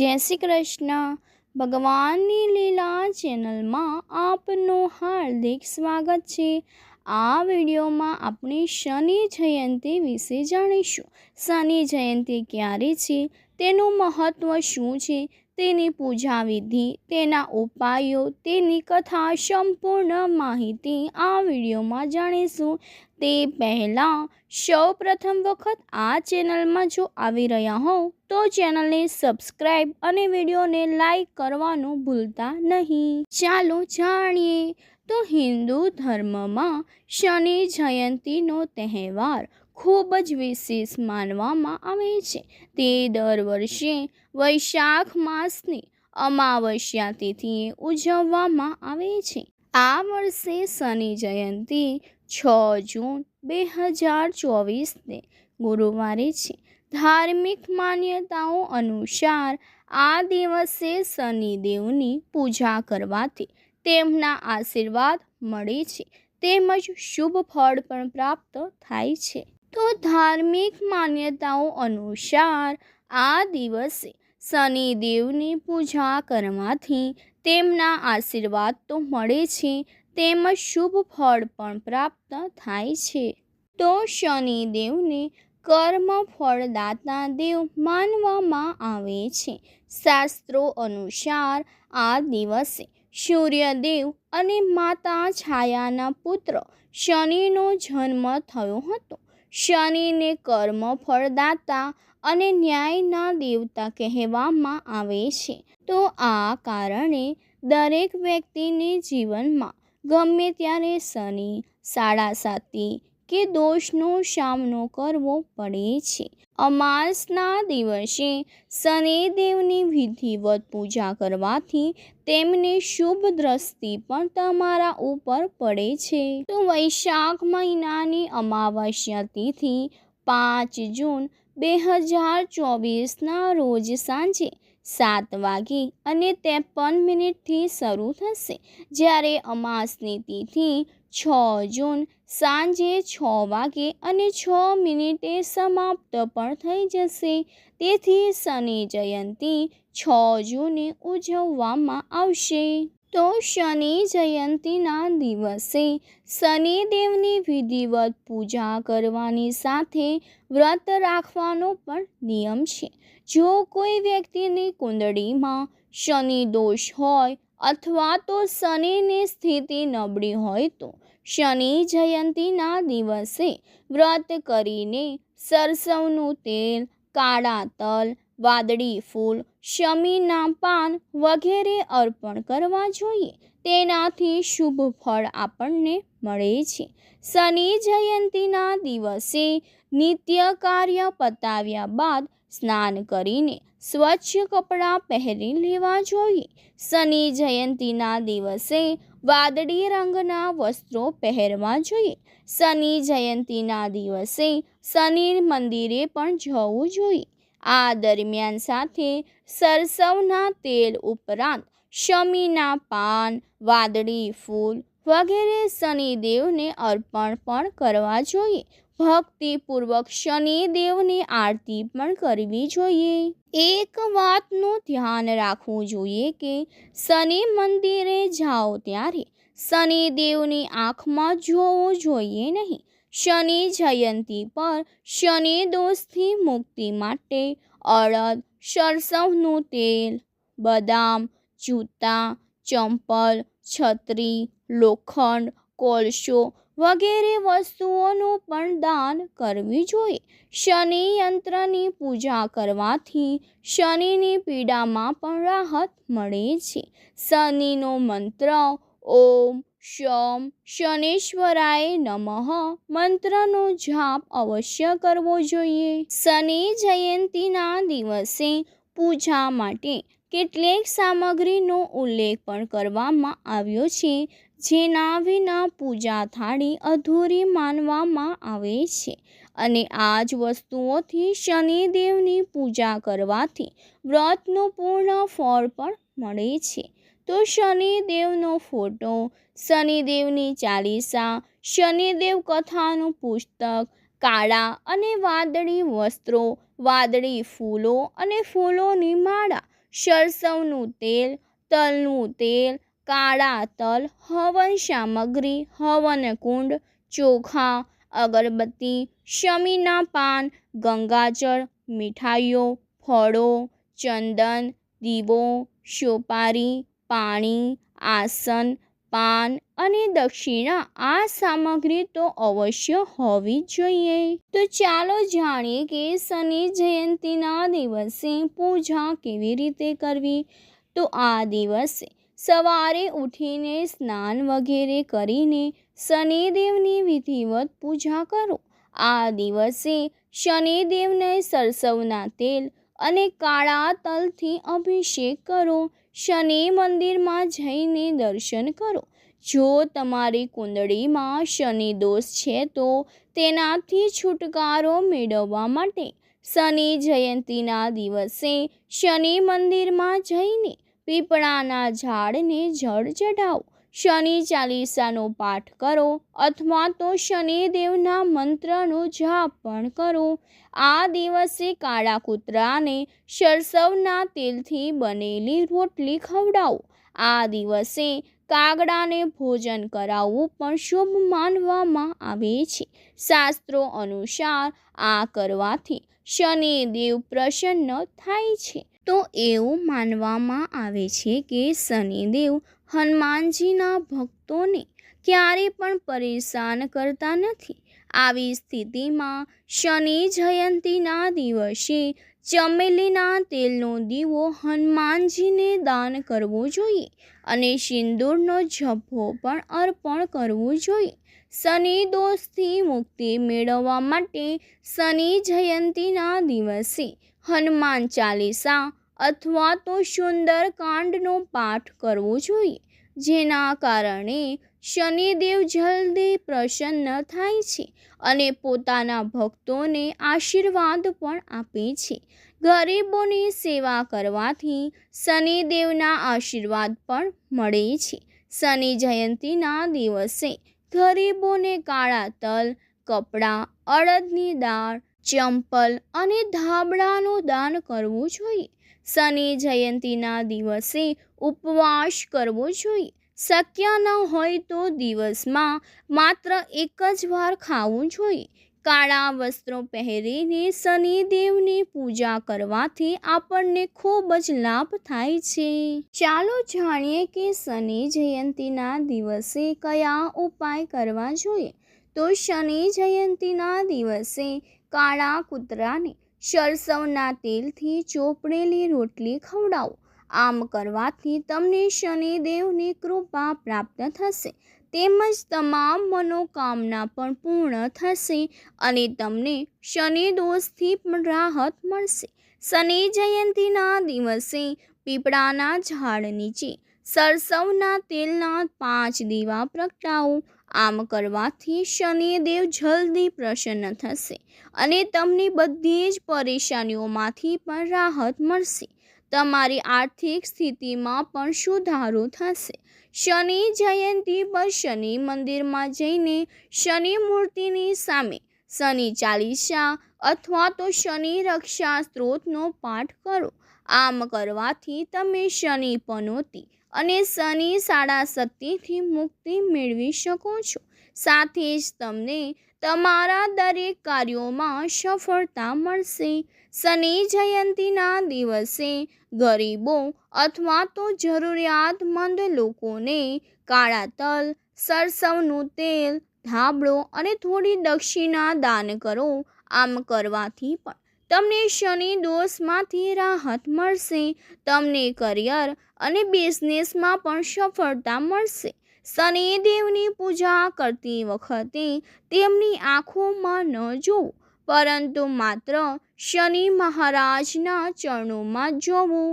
જય શ્રી કૃષ્ણ. ભગવાનની લીલા ચેનલમાં આપનું હાર્દિક સ્વાગત છે. આ વિડીયોમાં આપણે શનિ જયંતિ વિશે જાણીશું. શનિ જયંતિ ક્યારે છે? તેનું મહત્ત્વ શું છે? તેની પૂજા વિધિ તેના ઉપાયો, તેની કથા સંપૂર્ણ માહિતી આ વિડીયોમાં જાણીશું. તે પહેલાં સૌ પ્રથમ વખત આ ચેનલમાં જો આવી રહ્યા હોવ, તો ચેનલને સબસ્ક્રાઈબ અને વિડીયોને લાઈક કરવાનું ભૂલતા નહીં. ચાલો જાણીએ. તો હિન્દુ ધર્મમાં શનિ જયંતિનો તહેવાર ખૂબ જ વિશેષ માનવામાં આવે છે. તે દર વર્ષે વૈશાખ માસની અમાવસ્યા તિથિએ ઉજવવામાં આવે છે. આ વર્ષે શનિ જયંતિ છ જૂન બે હજાર ચોવીસને ગુરુવારે છે. ધાર્મિક માન્યતાઓ અનુસાર આ દિવસે શનિદેવની પૂજા કરવાથી તેમના આશીર્વાદ મળે છે. તેમજ શુભ ફળ પણ પ્રાપ્ત થાય છે. તો ધાર્મિક માન્યતાઓ અનુસાર આ દિવસે શનિદેવની પૂજા કરવાથી તેમના આશીર્વાદ તો મળે છે. તેમજ શુભ ફળ પણ પ્રાપ્ત થાય છે. તો શનિદેવને કર્મ ફળદાતા દેવ માનવામાં આવે છે. શાસ્ત્રો અનુસાર આ દિવસે સૂર્યદેવ અને માતા છાયાના પુત્ર શનિનો જન્મ થયો હતો. શનિને કર્મ ફળદાતા અને ન્યાયના દેવતા કહેવામાં આવે છે. તો આ કારણે દરેક વ્યક્તિને જીવનમાં ગમે ત્યારે શનિ સાડાસાતી કે દોષનો સામનો કરવો પડે છે. અમાસના દિવસે શનિદેવની વિધિવત પૂજા કરવાથી તેમની શુભ દ્રષ્ટિ પણ તમારા ઉપર પડે છે. તો વૈશાખ મહિનાની અમાવસ્યા તિથિ પાંચ જૂન બે હજાર ચોવીસના રોજ સાંજે સાત વાગે અને ત્રેપન મિનિટથી શરૂ થશે. જ્યારે અમાસની તિથિ છ જૂન સાંજે છ વાગે અને છ મિનિટે સમાપ્ત પણ થઈ જશે. તેથી શનિ જયંતિ છ જૂને ઉજવવામાં આવશે. તો શનિ જયંતિના દિવસે શનિદેવની વિધિવત પૂજા કરવાની સાથે વ્રત રાખવાનો પણ નિયમ છે. જો કોઈ વ્યક્તિની કુંડળીમાં શનિ દોષ હોય અથવા તો શનિની સ્થિતિ નબળી હોય તો શનિ જયંતિના દિવસે વ્રત કરીને સરસવનું તેલ, કાળા તલ વાદળી ફૂલ, શમીના પાન વગેરે અર્પણ કરવા જોઈએ. તેનાથી શુભ ફળ આપણને મળે છે. શનિ જયંતિના દિવસે નિત્ય કાર્ય પતાવ્યા બાદ સ્નાન કરીને સ્વચ્છ કપડાં પહેરી લેવા જોઈએ. શનિ જયંતિના દિવસે વાદળી રંગના વસ્ત્રો પહેરવા જોઈએ. શનિ જયંતિના દિવસે શનિ મંદિરે પણ જવું જોઈએ. આ દરમિયાન સાથે સરસવના તેલ ઉપરાંત શમીના પાન, વાદળી ફૂલ વગેરે શનિદેવને અર્પણ પણ કરવા જોઈએ. ભક્તિપૂર્વક શનિદેવની આરતી પણ કરવી જોઈએ. એક વાતનું ધ્યાન રાખવું જોઈએ કે શનિ મંદિરે જાઓ ત્યારે શનિદેવની આંખમાં જોવું જોઈએ નહીં. શનિ જયંતી પર શનિ દોષથી મુક્તિ માટે અડદ, સરસવનું તેલ, બદામ, જૂતા, ચંપલ, છત્રી, લોખંડ, કોલસો વગેરે વસ્તુઓનું પણ દાન કરવી જોઈએ. શનિ યંત્રની પૂજા કરવાથી શનિની પીડામાં પણ રાહત મળે છે. શનિનો મંત્ર ઓમ શમ શનેશ્વરાય નમઃ મંત્રનો જાપ અવશ્ય કરવો જોઈએ. શનિ જયંતિના દિવસે પૂજા માટે કેટલીક સામગ્રીનો ઉલ્લેખ પણ કરવામાં આવ્યો છે, જેના વિના પૂજા થાળી અધૂરી માનવામાં આવે છે અને આ જ વસ્તુઓથી શનિદેવની પૂજા કરવાથી વ્રતનું પૂર્ણ ફળ પણ મળે છે. તો શનિદેવનો ફોટો, શનિદેવની ચાલીસા, શનિદેવ કથાનું પુસ્તક, કાળા અને વાદળી વસ્ત્રો, વાદળી ફૂલો અને ફૂલોની માળા, સરસવનું તેલ, તલનું તેલ, કાળા તલ, હવન સામગ્રી, હવન કુંડ, ચોખા, અગરબત્તી, શમીના પાન, ગંગાજળ, મીઠાઈઓ, ફળો, ચંદન, દીવો, સોપારી પાણી, આસન, પાન અને દક્ષિણા આ સામગ્રી તો અવશ્ય હોવી જોઈએ. તો ચાલો જાણીએ કે શનિ જયંતિના દિવસે પૂજા કેવી રીતે કરવી? તો આ દિવસે સવારે ઉઠીને સ્નાન વગેરે કરીને શનિદેવની વિધિવત પૂજા કરો. આ દિવસે શનિદેવને સરસવના તેલ અને કાળા તલથી અભિષેક કરો. શનિ મંદિરમાં જઈને દર્શન કરો. જો તમારી કુંડળીમાં શનિ દોષ છે, તો તેનાથી છુટકારો મેળવવા માટે શનિ જયંતિના દિવસે શનિ મંદિરમાં જઈને પીપળાના ઝાડને જળ ચઢાવો. શનિ ચાલીસાનો પાઠ કરો અથવા તો શનિદેવના મંત્રનો જાપ પણ કરો. આ દિવસે કાળા કૂતરાને સરસવના તેલથી બનેલી રોટલી ખવડાવો. આ દિવસે કાગડાને ભોજન કરાવવું પણ શુભ માનવામાં આવે છે. શાસ્ત્રો અનુસાર આ કરવાથી શનિદેવ પ્રસન્ન થાય છે. તો એવું માનવામાં આવે છે કે શનિદેવ હનુમાનજીના ભક્તોને ક્યારે પણ પરેશાન કરતા નથી. આવી સ્થિતિમાં શનિ જયંતિના દિવસે ચમેલીના તેલનો દીવો હનુમાનજીને દાન કરવો જોઈએ અને સિંદૂરનો જભ્ભો પણ અર્પણ કરવો જોઈએ. શનિ દોષથી મુક્તિ મેળવવા માટે શનિ જયંતિના દિવસે હનુમાન ચાલીસા અથવા તો સુંદરકાંડનો પાઠ કરવો જોઈએ, જેના કારણે શનિદેવ જલ્દી પ્રસન્ન થાય છે અને પોતાના ભક્તોને આશીર્વાદ પણ આપે છે. ગરીબોની સેવા કરવાથી શનિદેવના આશીર્વાદ પણ મળે છે. શનિ જયંતિના દિવસે ગરીબોને કાળા તલ, કપડાં, અડદની દાળ, ચંપલ અને ધાબળાનું દાન કરવું જોઈએ. શનિ જયંતિના દિવસે ઉપવાસ કરવો જોઈએ. શક્ય ન હોય તો દિવસમાં માત્ર એક જ વાર ખાવું જોઈએ. કાળા વસ્ત્રો પહેરીને શનિદેવની પૂજા કરવાથી આપણને ખૂબ જ લાભ થાય છે. ચાલો જાણીએ કે શનિ જયંતિના દિવસે કયા ઉપાય કરવા જોઈએ. તો શનિ જયંતિના દિવસે કાળા કૂતરાને સરસવના તેલથી ચોપડેલી રોટલી ખવડાવો. આમ કરવાથી તમને શનિદેવની કૃપા પ્રાપ્ત થશે. તેમજ તમામ મનોકામના પણ પૂર્ણ થશે અને તમને શનિ દોષથી પણ રાહત મળશે. શનિ જયંતિના દિવસે પીપળાના ઝાડ નીચે સરસવના તેલના પાંચ દીવા પ્રગટાવો. આમ કરવાથી શનિદેવ જલ્દી પ્રસન્ન થશે અને તમને બધી જ પરેશાનીઓમાંથી પણ રાહત મળશે. તમારી આર્થિક સ્થિતિમાં પણ સુધારો થશે. શનિ જયંતિ પર શનિ મંદિરમાં જઈને શનિ મૂર્તિની સામે શનિ ચાલીસા અથવા તો શનિ રક્ષા સ્ત્રોતનો પાઠ કરો. આમ કરવાથી તમે શનિ પનોતી અને શનિ સાડા સતીથી મુક્તિ મેળવી શકો છો. સાથે જ તમને તમારા દરેક કાર્યોમાં સફળતા મળશે. શનિ જયંતિના દિવસે ગરીબો અથવા તો જરૂરિયાતમંદ લોકોને કાળા તલ, સરસવનું તેલ, ધાબળો અને થોડી દક્ષિણા દાન કરો. આમ કરવાથી પણ તમને શનિ દોષમાંથી રાહત મળશે, તમને કરિયર અને બિઝનેસમાં પણ સફળતા મળશે. શનિદેવની પૂજા કરતી વખતે તેમની આંખોમાં ન જોવું પરંતુ માત્ર શનિ મહારાજના ચરણોમાં જોવું.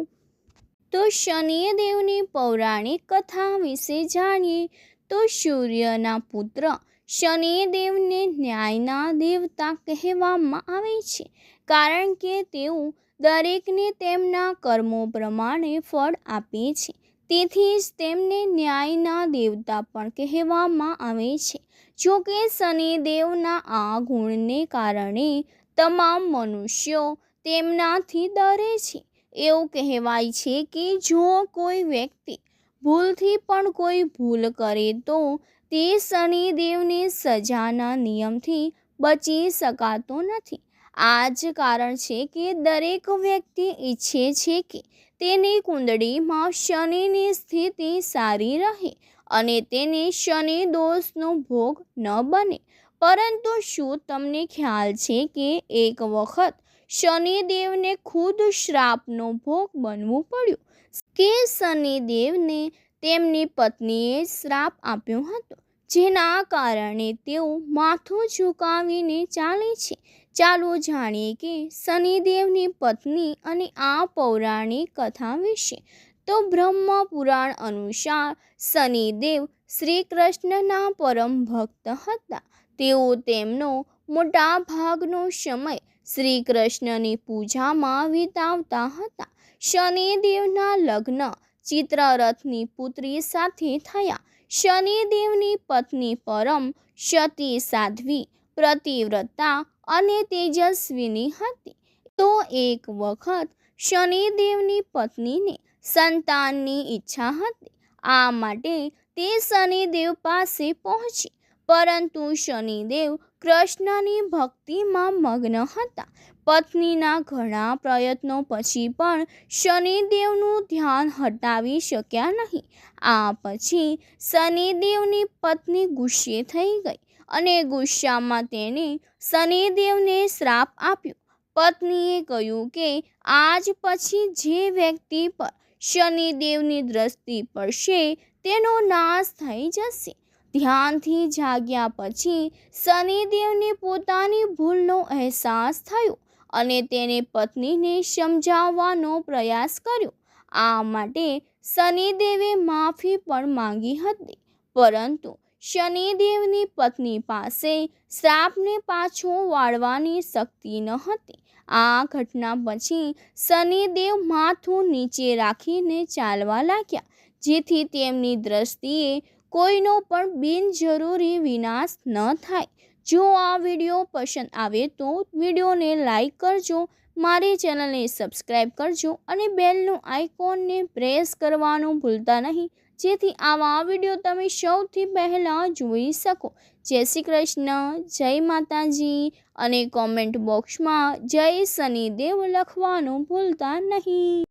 તો શનિદેવની પૌરાણિક કથા વિશે જાણીએ, તો સૂર્યના પુત્ર શનિદેવને ન્યાયના દેવતા કહેવામાં આવે છે, કારણ કે તેઓ દરેકને તેમના કર્મો પ્રમાણે ફળ આપે છે. તેથી જ તેમને ન્યાયના દેવતા પણ કહેવામાં આવે છે. જો કે શનિદેવના આ ગુણને કારણે તમામ મનુષ્યો તેમનાથી ડરે છે. એવું કહેવાય છે કે જો કોઈ વ્યક્તિ ભૂલથી પણ કોઈ ભૂલ કરે તો તે શનિદેવની સજાના નિયમથી બચી શકાતો નથી. આ જ કારણ છે કે દરેક વ્યક્તિ ઈચ્છે છે કે તેની કુંડળીમાં શનિની સ્થિતિ સારી રહે અને તેને શનિ દોષનો ભોગ ન બને. પરંતુ શું તમને ખ્યાલ છે કે એક વખત શનિદેવને ખુદ શ્રાપનો ભોગ બનવું પડ્યું? કે શનિદેવને તેમની પત્નીએ શ્રાપ આપ્યો હતો, જેના કારણે તેઓ માથું ઝુકાવીને ચાલે છે. ચાલો જાણીએ કે શનિદેવની પત્ની અને આ પૌરાણિક કથા વિશે. તો બ્રહ્મ પુરાણ અનુસાર શનિદેવ શ્રી કૃષ્ણના પરમ ભક્ત હતા. તેઓ તેમનો મોટા ભાગનો સમય શ્રી કૃષ્ણની પૂજામાં વિતાવતા હતા. શનિદેવના લગ્ન ચિત્રરથની પુત્રી સાથે થયા. શનિદેવની પત્ની પરમ સતી સાધ્વી, પ્રતિવ્રતા અને તેજસ્વીની હતી. તો એક વખત શનિદેવની પત્નીને સંતાનની ઈચ્છા હતી. આ માટે તે શનિદેવ પાસે પહોંચી. પરંતુ શનિદેવ કૃષ્ણની ભક્તિમાં મગ્ન હતા. પત્નીના ઘણા પ્રયત્નો પછી પણ શનિદેવનું ધ્યાન હટાવી શક્યા નહીં. આ પછી શનિદેવની પત્ની ગુસ્સે થઈ ગઈ અને ગુસ્સામાં તેણે શનિદેવને શ્રાપ આપ્યો. પત્નીએ કહ્યું કે આજ પછી જે વ્યક્તિ પર શનિદેવની દ્રષ્ટિ પડશે તેનો નાશ થઈ જશે. ધ્યાનથી જાગ્યા પછી શનિદેવને પોતાની ભૂલનો અહેસાસ થયો અને તેને પત્નીને સમજાવવાનો પ્રયાસ કર્યો. આ માટે શનિદેવે માફી પણ માંગી હતી. પરંતુ શનિદેવની પત્ની પાસે શ્રાપને પાછો વાળવાની શક્તિ ન હતી. આ ઘટના પછી શનિદેવ માથું નીચે રાખીને ચાલવા લાગ્યા, જેથી તેમની દ્રષ્ટિએ કોઈનો પણ બિનજરૂરી વિનાશ ન થાય. જો આ વીડિયો પસંદ આવે તો વિડીયોને લાઈક કરજો, મારી ચેનલને સબસ્ક્રાઈબ કરજો અને બેલનું આઇકોનને પ્રેસ કરવાનું ભૂલતા નહીં. જેથી આવા વીડિયો તમે સૌથી પહેલાં જોઈ શકો. જય શ્રી કૃષ્ણ, જય માતાજી અને કોમેન્ટ બોક્સમાં જય શનિદેવ લખવાનું ભૂલતા નહીં.